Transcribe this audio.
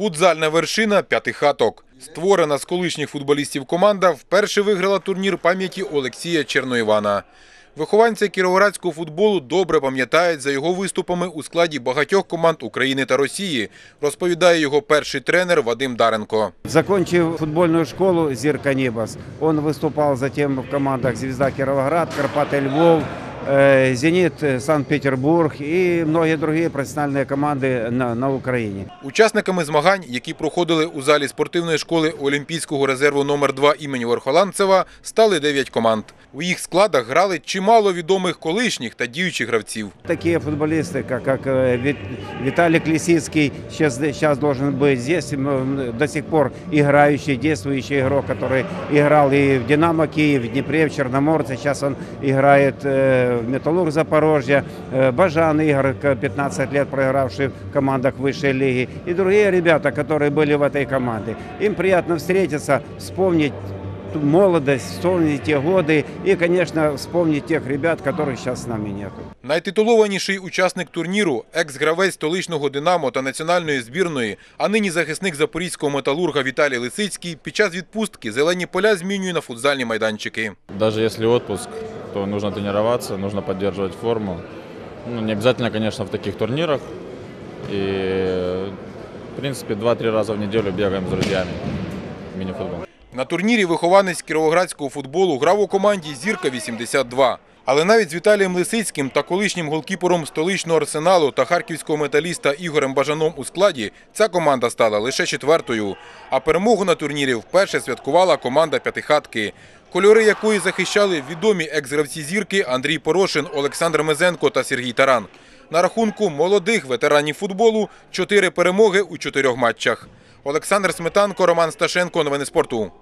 Футзальна вершина п'ятихаток. Створена з колишніх футболістів команда вперше виграла турнір пам'яті Олексія Черноївана. Вихованця кіровоградського футболу добре пам'ятають за його виступами у складі багатьох команд України та Росії, розповідає його перший тренер Вадим Даренко. Закончив футбольную школу «Зирка Небос», он выступал затем в командах «Звезда Кировоград», «Карпаты Львов», э, «Зенит э, Санкт-Петербург» и многие другие профессиональные команды на, на Украине. Учасниками змагань, які проходили у залі спортивної школи Олімпійського резерву номер 2 імені Верхоланцева, стали 9 команд. У їх складах грали чимало відомих колишніх та діючих гравців. Такие футболисты, как, как э, Вит- Виталик Лисицкий, сейчас, сейчас должен быть здесь, м, до сих пор играющий, действующий игрок, который играл и в «Динамо» Киев, в Днепре, в Черноморце, сейчас он играет э, в «Металлург» Запорожья, Э, Бажан Игорь, к- 15 лет проигравший в командах высшей лиги, и другие ребята, которые были в этой команде. Им приятно встретиться, вспомнить ту молодость, вспомнить те годы и, конечно, вспомнить тех ребят, которых сейчас с нами нету. Найтитулованіший учасник турніру, екс-гравець столичного «Динамо» та національної збірної, а нині захисник запорізького металурга Віталій Лисицький під час відпустки зелені поля змінює на футзальні майданчики. Даже если отпуск, то нужно тренироваться, нужно поддерживать форму. Ну, не обязательно, конечно, в таких турнирах. И, в принципе, 2-3 раза в неделю бегаем с друзьями. Мини-футбол. На турнірі вихованець кіровоградського футболу грав у команді «Зірка-82». Але навіть з Віталієм Лисицьким та колишнім голкіпером столичного арсеналу та харківського металіста Ігорем Бажаном у складі ця команда стала лише четвертою. А перемогу на турнірі вперше святкувала команда п'ятихатки, кольори якої захищали відомі екс-гравці зірки Андрій Порошин, Олександр Мезенко та Сергій Таран. На рахунку молодих ветеранів футболу чотири перемоги у чотирьох матчах. Олександр Сметанко, Роман Сташенко. Новини спорту.